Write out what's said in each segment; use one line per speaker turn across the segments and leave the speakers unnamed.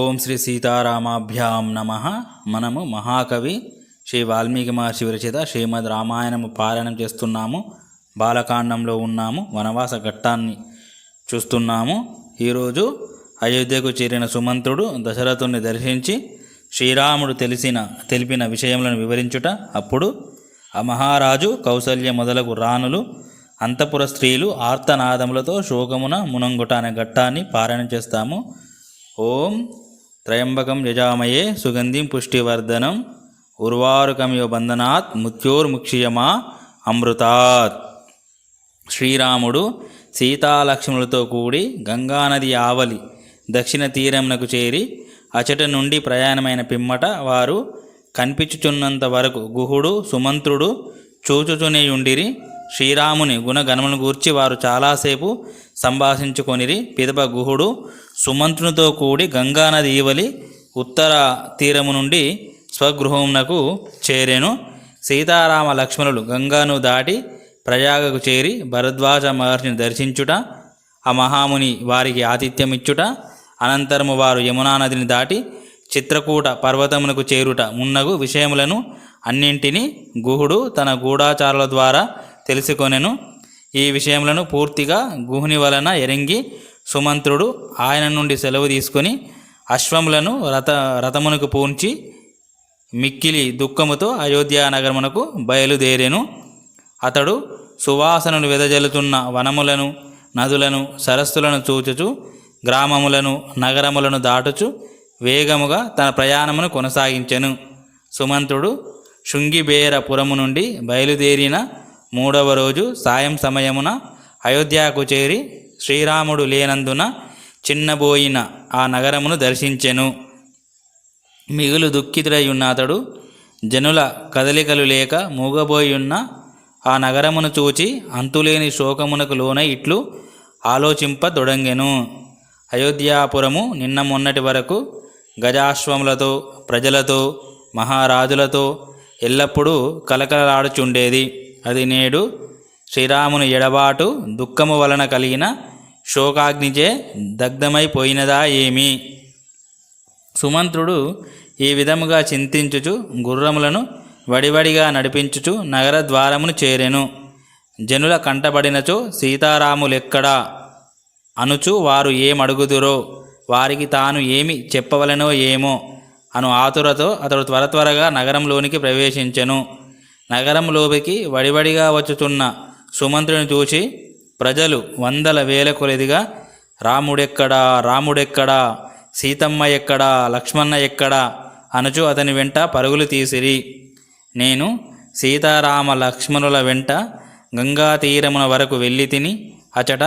ఓం శ్రీ సీతారామాభ్యాం నమ. మనము మహాకవి శ్రీ వాల్మీకి మహర్షి విరచిత శ్రీమద్ రామాయణము పారాయణం చేస్తున్నాము. బాలకాండంలో ఉన్నాము. వనవాస ఘట్టాన్ని చూస్తున్నాము. ఈరోజు అయోధ్యకు చేరిన సుమంత్రుడు దశరథుని దర్శించి శ్రీరాముడు తెలిసిన తెలిపిన విషయములను వివరించుట అప్పుడు ఆ మహారాజు కౌసల్య మొదలగు రాణులు అంతపుర స్త్రీలు ఆర్తనాదములతో శోకమున మునంగుట అనే ఘట్టాన్ని పారాయణం చేస్తాము. ఓం త్రయంబకం యజామయే సుగంధిం పుష్టివర్ధనం ఉర్వారుకమివ బంధనాత్ ముత్యోర్ముక్షియమా అమృతాత్ శ్రీరాముడు సీతాలక్ష్ములతో కూడి గంగానది ఆవలి దక్షిణ తీరమునకు చేరి అచట నుండి ప్రయాణమైన పిమ్మట వారు కనిపించుచున్నంత వరకు గుహుడు సుమంత్రుడు చూచుచునేయుండిరి శ్రీరాముని గుణగణమును గూర్చి వారు చాలాసేపు సంభాషించుకొనిరి పిదప గుహుడు సుమంత్రునితో కూడి గంగానది ఈవలి ఉత్తర తీరము నుండి స్వగృహమునకు చేరెను. సీతారామ లక్ష్మణులు గంగాను దాటి ప్రయాగకు చేరి భరద్వాజ మహర్షిని దర్శించుట ఆ మహాముని వారికి ఆతిథ్యమిచ్చుట అనంతరము వారు యమునా నదిని దాటి చిత్రకూట పర్వతమునకు చేరుట మున్నగు విషయములను అన్నింటినీ గుహుడు తన గూఢాచారుల ద్వారా తెలుసుకొనెను. ఈ విషయములను పూర్తిగా గుహుని వలన ఎరింగి సుమంత్రుడు ఆయన నుండి సెలవు తీసుకొని అశ్వములను రథ రథమునకు పూంచి మిక్కిలి దుఃఖముతో అయోధ్య నగరమునకు బయలుదేరెను. అతడు సువాసనలు వెదజల్లుతున్న వనములను నదులను సరస్సులను చూచుచు గ్రామములను నగరములను దాటుచు వేగముగా తన ప్రయాణమును కొనసాగించెను. సుమంతుడు శృంగిబేరపురము నుండి బయలుదేరిన మూడవ రోజు సాయం సమయమున అయోధ్యకు చేరి శ్రీరాముడు లేనందున చిన్నబోయిన ఆ నగరమును దర్శించెను. మిగులు దుఃఖితుడై ఉన్న అతడు జనుల కదలికలు లేక మూగబోయున్న ఆ నగరమును చూచి అంతులేని శోకమునకు లోనై ఇట్లు ఆలోచింపదొడంగెను. అయోధ్యాపురము నిన్న మొన్నటి వరకు గజాశ్వములతో ప్రజలతో మహారాజులతో ఎల్లప్పుడూ కలకలలాడుచుండేది. అది నేడు శ్రీరాముని ఎడబాటు దుఃఖము వలన కలిగిన శోకాగ్నిచే దగ్ధమైపోయినదా ఏమి? సుమంత్రుడు ఈ విధముగా చింతించుచు గుర్రములను వడివడిగా నడిపించుచు నగర ద్వారమును చేరెను. జనుల కంటబడినచో సీతారాములెక్కడా? అనుచు వారు ఏమడుగుదురో? వారికి తాను ఏమి చెప్పవలనో ఏమో? అను ఆతురతో అతడు త్వర త్వరగా నగరంలోనికి ప్రవేశించెను. నగరంలోపికి వడివడిగా వచ్చుతున్న సుమంత్రుని చూచి ప్రజలు వందల వేల కొలదిగా రాముడెక్కడా రాముడెక్కడా సీతమ్మ ఎక్కడా లక్ష్మణ ఎక్కడా అనుచు అతని వెంట పరుగులు తీసిరి. నేను సీతారామ లక్ష్మణుల వెంట గంగా తీరమున వరకు వెళ్ళి తిని అచట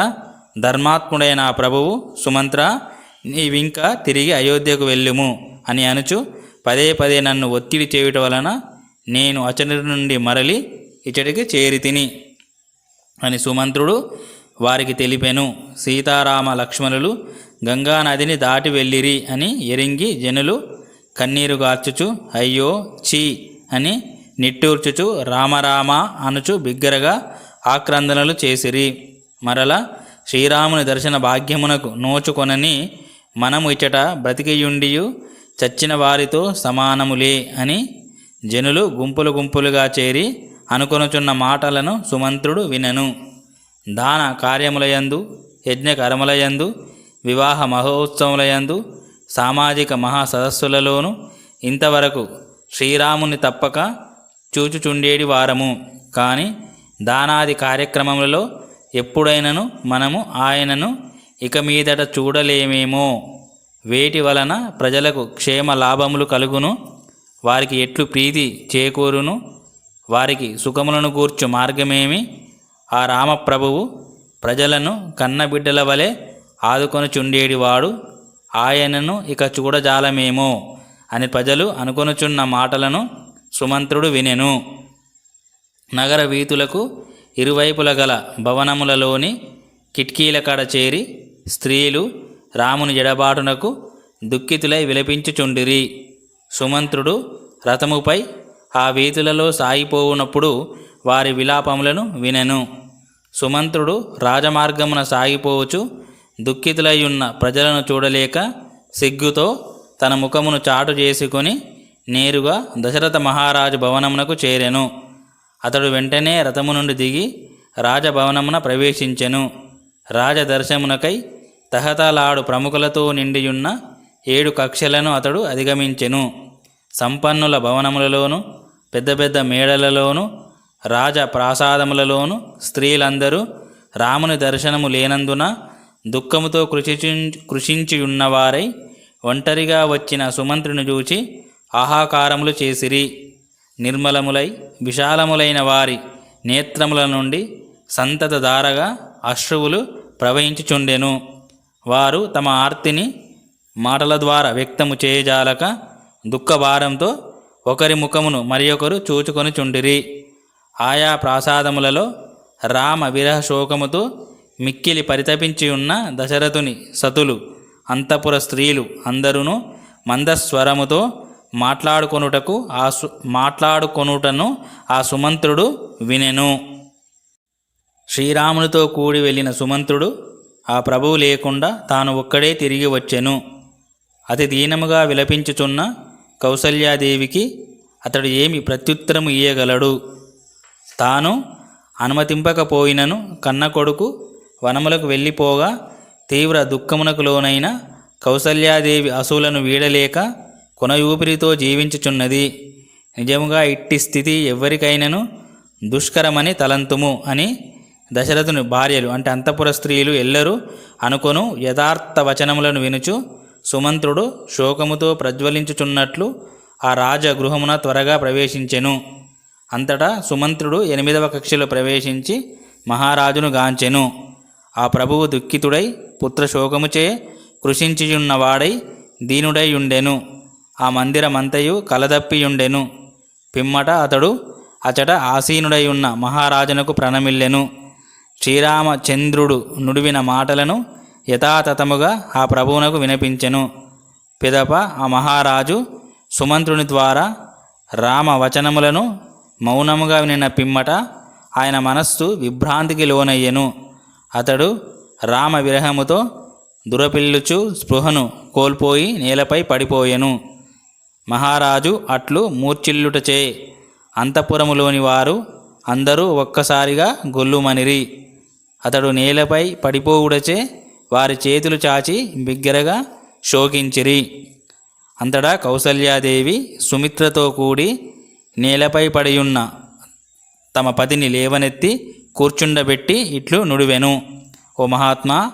ధర్మాత్ముడైన ప్రభువు సుమంత్ర నీవింకా తిరిగి అయోధ్యకు వెళ్ళుము అని అనుచు పదే పదే నన్ను ఒత్తిడి చేయుట వలన నేను అచటి నుండి మరలి ఇచ్చటికి చేరి తిని అని సుమంత్రుడు వారికి తెలిపెను. సీతారామ లక్ష్మణులు గంగా నదిని దాటి వెళ్ళిరి అని ఎరింగి జనులు కన్నీరు గార్చుచు అయ్యో చీ అని నిట్టూర్చుచు రామరామ అనుచు బిగ్గరగా ఆక్రందనలు చేసిరి. మరల శ్రీరాముని దర్శన భాగ్యమునకు నోచుకొనని మనము ఇచ్చట బ్రతికియుండియు చచ్చిన వారితో సమానములే అని జనులు గుంపులు గుంపులుగా చేరి అనుకొనుచున్న మాటలను సుమంత్రుడు వినెను. దాన కార్యములయందు యజ్ఞకర్మలయందు వివాహ మహోత్సవములయందు సామాజిక మహాసదస్సులలోనూ ఇంతవరకు శ్రీరాముని తప్పక చూచుచుండేడి వారము. కానీ దానాది కార్యక్రమములలో ఎప్పుడైనను మనము ఆయనను ఇక మీదట చూడలేమేమో. వేటి వలన ప్రజలకు క్షేమ లాభములు కలుగును? వారికి ఎట్లు ప్రీతి చేకూరును వారికి సుఖములను కూర్చు మార్గమేమి? ఆ రామప్రభువు ప్రజలను కన్నబిడ్డల వలె ఆదుకొనుచుండేడివాడు ఆయనను ఇక చూడజాలమేమో అని ప్రజలు అనుకొనుచున్న మాటలను సుమంత్రుడు వినెను. నగర వీతులకు ఇరువైపుల గల భవనములలోని కిటికీల కడ చేరి స్త్రీలు రాముని ఎడబాటునకు దుఃఖితులై విలపించుచుండిరి. సుమంత్రుడు రథముపై ఆ వీధులలో సాగిపోవునప్పుడు వారి విలాపములను వినెను. సుమంత్రుడు రాజమార్గమున సాగిపోవచ్చు దుఃఖితులయ్యున్న ప్రజలను చూడలేక సిగ్గుతో తన ముఖమును చాటు చేసుకొని నేరుగా దశరథ మహారాజు భవనమునకు చేరెను. అతడు వెంటనే రథము నుండి దిగి రాజభవనమున ప్రవేశించెను. రాజదర్శమునకై తహతలాడు ప్రముఖులతో నిండియున్న ఏడు కక్షలను అతడు అధిగమించెను. సంపన్నుల భవనములలోను పెద్ద పెద్ద మేడలలోను రాజ ప్రాసాదములలోను స్త్రీలందరూ రాముని దర్శనము లేనందున దుఃఖముతో కృషించి కృషించి ఉన్నవారై ఒంటరిగా వచ్చిన సుమంత్రుని చూచి ఆహాకారములు చేసిరి. నిర్మలములై విశాలములైన వారి నేత్రముల నుండి సంతత దారగా అశ్రువులు ప్రవహించుచుండెను. వారు తమ ఆర్తిని మాటల ద్వారా వ్యక్తము చేయజాలక దుఃఖభారంతో ఒకరి ముఖమును మరి ఒకరు చూచుకొని చుండిరి. ఆయా ప్రాసాదములలో రామ విరహ శోకముతో మిక్కిలి పరితపించి ఉన్న దశరథుని సతులు అంతపుర స్త్రీలు అందరూ మందస్వరముతో మాట్లాడుకొనుటకు ఆ సు మాట్లాడుకొనుటను ఆ సుమంత్రుడు వినెను. శ్రీరామునితో కూడి వెళ్ళిన సుమంత్రుడు ఆ ప్రభువు లేకుండా తాను ఒక్కడే తిరిగి వచ్చెను. అతి దీనముగా విలపించుచున్న కౌసల్యాదేవికి అతడు ఏమి ప్రత్యుత్తరం ఇయ్యగలడు? తాను అనుమతింపకపోయినను కన్న కొడుకు వనములకు వెళ్ళిపోగా తీవ్ర దుఃఖమునకు లోనైన కౌసల్యాదేవి అసూలను వీడలేక కొనయూపిరితో జీవించుచున్నది. నిజముగా ఇట్టి స్థితి ఎవరికైనను దుష్కరమని తలంతుము అని దశరథుని భార్యలు అంటే అంతఃపుర స్త్రీలు ఎల్లరూ అనుకొను యథార్థ వచనములను వినుచు సుమంత్రుడు శోకముతో ప్రజ్వలించుచున్నట్లు ఆ రాజగృహమున త్వరగా ప్రవేశించెను. అంతటా సుమంత్రుడు ఎనిమిదవ కక్షలో ప్రవేశించి మహారాజును గాంచెను. ఆ ప్రభువు దుఃఖితుడై పుత్రశోకముచే కృషించియున్నవాడై దీనుడైయుండెను. ఆ మందిరమంతయు కలదప్పియుండెను. పిమ్మట అతడు అచట ఆసీనుడై ఉన్న మహారాజునకు ప్రణమిల్లెను. శ్రీరామచంద్రుడు నుడివిన మాటలను యథాతథముగా ఆ ప్రభువునకు వినిపించెను. పిదప ఆ మహారాజు సుమంత్రుని ద్వారా రామ వచనములను మౌనముగా వినిన పిమ్మట ఆయన మనస్సు విభ్రాంతికి లోనయ్యెను. అతడు రామ విరహముతో దురపిల్లుచు స్పృహను కోల్పోయి నేలపై పడిపోయెను. మహారాజు అట్లు మూర్చిల్లుటచే అంతఃపురములోని వారు అందరూ ఒక్కసారిగా గొల్లుమనిరి. అతడు నేలపై పడిపోవుడచే వారి చేతులు చాచి బిగ్గరగా శోకించిరి. అంతటా కౌసల్యాదేవి సుమిత్రతో కూడి నేలపై పడియున్న తమ పతిని లేవనెత్తి కూర్చుండబెట్టి ఇట్లు నుడివెను. ఓ మహాత్మా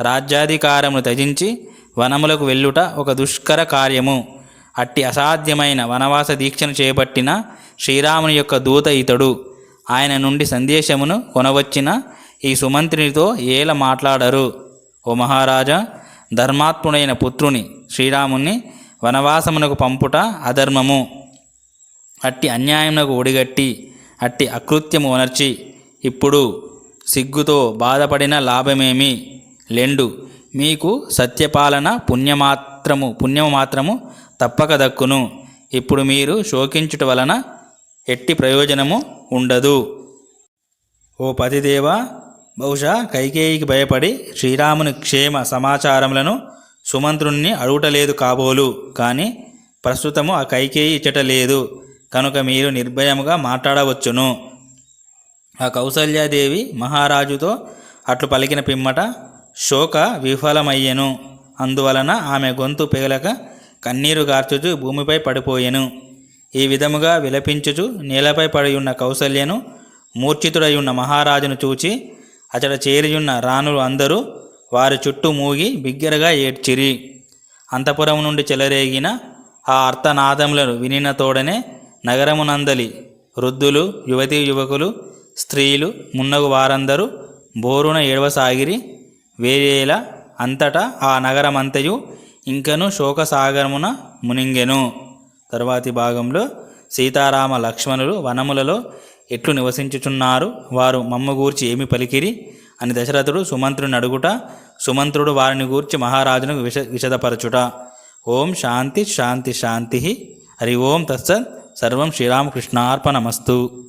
రాజ్యాధికారమును త్యజించి వనములకు వెళ్ళుట ఒక దుష్కర కార్యము. అట్టి అసాధ్యమైన వనవాస దీక్షను చేపట్టిన శ్రీరాముని యొక్క దూత ఇతడు. ఆయన నుండి సందేశమును కొనవచ్చిన ఈ సుమంత్రినితో ఏల మాట్లాడరు. ఓ మహారాజా ధర్మాత్ముడైన పుత్రుని శ్రీరాముణ్ణి వనవాసమునకు పంపుట అధర్మము. అట్టి అన్యాయమునకు ఒడిగట్టి అట్టి అకృత్యము వనర్చి ఇప్పుడు సిగ్గుతో బాధపడిన లాభమేమి లెండు. మీకు సత్యపాలన పుణ్యమాత్రము పుణ్యము మాత్రము తప్పక దక్కును. ఇప్పుడు మీరు శోకించుట వలన ఎట్టి ప్రయోజనము ఉండదు. ఓ పతిదేవా బహుశా కైకేయికి భయపడి శ్రీరాముని క్షేమ సమాచారములను సుమంత్రుణ్ణి అడుగుటలేదు కాబోలు. కానీ ప్రస్తుతము ఆ కైకేయి ఇచ్చట లేదు. కనుక మీరు నిర్భయముగా మాట్లాడవచ్చును. ఆ కౌసల్యాదేవి మహారాజుతో అట్లు పలికిన పిమ్మట శోక విఫలమయ్యెను. అందువలన ఆమె గొంతు పెగలక కన్నీరు గార్చుచు భూమిపై పడిపోయెను. ఈ విధముగా విలపించుచు నేలపై పడి ఉన్న కౌసల్యను మూర్ఛితుడై ఉన్న మహారాజును చూచి అతడ చేరియున్న రాణులు అందరూ వారి చుట్టూ మూగి బిగ్గరగా ఏడ్చిరి. అంతపురం నుండి చెలరేగిన ఆ అర్థనాదములను వినిన తోడనే నగరమునందలి వృద్ధులు యువతీ యువకులు స్త్రీలు మున్నగు వారందరూ బోరున ఏడవసాగిరి. వేరేల అంతటా ఆ నగరమంతయు ఇంకను శోకసాగరమున మునింగెను. తర్వాతి భాగంలో సీతారామ లక్ష్మణులు వనములలో ఎట్లు నివసించుచున్నారు? వారు మమ్మ గూర్చి ఏమి పలికిరి? అని దశరథుడు సుమంత్రుని అడుగుట సుమంత్రుడు వారిని గూర్చి మహారాజును విష విషదపరచుట. ఓం శాంతి శాంతి శాంతి. హరి ఓం తత్సత్. సర్వం శ్రీరామకృష్ణార్పణమస్తు.